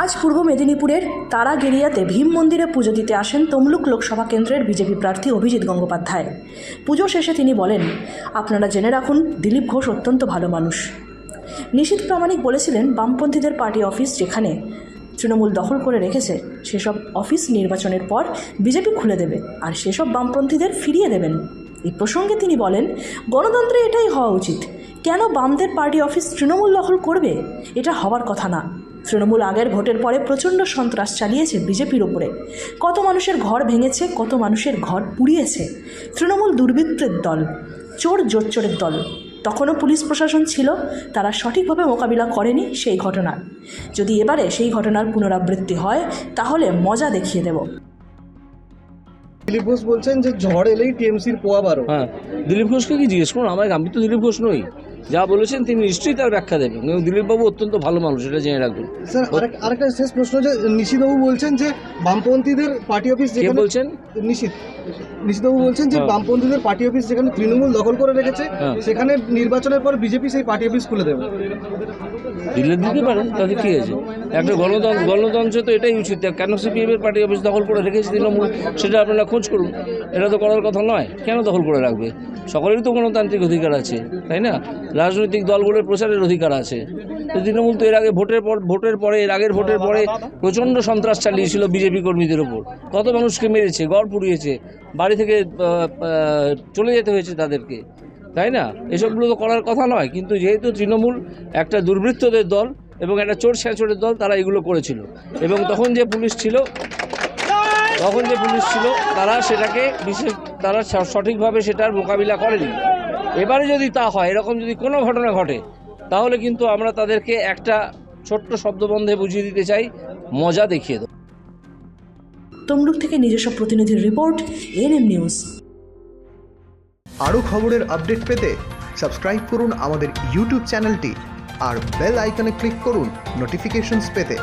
আজ পূর্ব মেদিনীপুরের তারাগেরিয়াতে ভীম মন্দিরে পুজো দিতে আসেন তমলুক লোকসভা কেন্দ্রের বিজেপি প্রার্থী অভিজিৎ গঙ্গোপাধ্যায়। পুজো শেষে তিনি বলেন, আপনারা জেনে রাখুন, দিলীপ ঘোষ অত্যন্ত ভালো মানুষ। নিশীথ প্রামাণিক বলেছিলেন, বামপন্থীদের পার্টি অফিস যেখানে তৃণমূল দখল করে রেখেছে, সেসব অফিস নির্বাচনের পর বিজেপি খুলে দেবে, আর সেসব বামপন্থীদের ফিরিয়ে দেবেন। এই প্রসঙ্গে তিনি বলেন, গণতন্ত্রে এটাই হওয়া উচিত। কেন বামদের পার্টি অফিস তৃণমূল দখল করবে? এটা হওয়ার কথা না। তৃণমূল আগের ভোটের পরে প্রচণ্ড সন্ত্রাস চালিয়েছে বিজেপির ওপরে কত মানুষের ঘর ভেঙেছে কত মানুষের ঘর পুড়িয়েছে। তৃণমূল দুর্বৃত্তের দল চোর জোচ্চোরের দল। তখনও পুলিশ প্রশাসন ছিল তারা সঠিকভাবে মোকাবিলা করেনি সেই ঘটনার। যদি এবারে সেই ঘটনার পুনরাবৃত্তি হয় তাহলে মজা দেখিয়ে দেব। দিলীপ ঘোষ বলছেন যে ঝড় এলেই টিএমসির পোয়া বারো। হ্যাঁ দিলীপ ঘোষকে কি জিজ্ঞেস করুন? আমার আমি তো দিলীপ ঘোষ নই। যা বলেছেন তিনি নিশ্চয়ই তার ব্যাখ্যা দেবেন। এবং দিলীপবাবু অত্যন্ত ভালো মানুষ এটা জেনে রাখবেন। স্যার আরেকটা শেষ প্রশ্ন যে নিশিতবাবু বলছেন যে বামপন্থীদের পার্টি অফিস কে বলছেন? নিশিত। নিশিতবাবু বলছেন যে হ্যাঁ। বামপন্থীদের পার্টি অফিস যেখানে তৃণমূল দখল করে রেখেছে হ্যাঁ। সেখানে নির্বাচনের পর বিজেপি সেই পার্টি অফিস খুলে দেবে। দিলে দিতে পারেন তাতে কি আছে? একটা গণতন্ত্র গণতন্ত্রে তো এটাই উচিত কেন সিপিএম এর পার্টি অফিস দখল করে রেখেছে তৃণমূল সেটা আপনারা খোঁজ করুন। এটা তো করার কথা নয় কেন দখল করে রাখবে? সকলেরই তো গণতান্ত্রিক অধিকার আছে তাই না? রাজনৈতিক দলগুলোর প্রচারের অধিকার আছে। তৃণমূল তো এর আগে ভোটের পর, ভোটের পরে, এর আগের ভোটের পরে প্রচণ্ড সন্ত্রাস চালিয়েছিল বিজেপি কর্মীদের ওপর কত মানুষকে মেরেছে, গড় পুড়িয়েছে, বাড়ি থেকে চলে যেতে হয়েছে তাদেরকে। তাই না? এসবগুলো তো করার কথা নয়। কিন্তু যেহেতু তৃণমূল একটা দুর্বৃত্তদের দল এবং একটা চোর ছ্যাঁচোরের দল, তারা এগুলো করেছিল। এবং তখন যে পুলিশ ছিল, তখন যে পুলিশ ছিল, তারা সেটাকে বিশেষ, তারা সঠিকভাবে সেটার মোকাবিলা করেনি। এবারে যদি তা হয় এরকম যদি কোনো ঘটনা ঘটে তাহলে কিন্তু আমরা তাদেরকে একটা ছোট্ট শব্দবন্ধে বুঝিয়ে দিতে চাই মজা দেখিয়ে দেবো। তমলুক থেকে নিজস্ব প্রতিনিধির রিপোর্ট এনএম নিউজ। আরও খবরের আপডেট পেতে সাবস্ক্রাইব করুন আমাদের ইউটিউব চ্যানেলটি আর বেল আইকনে ক্লিক করুন নোটিফিকেশনস পেতে।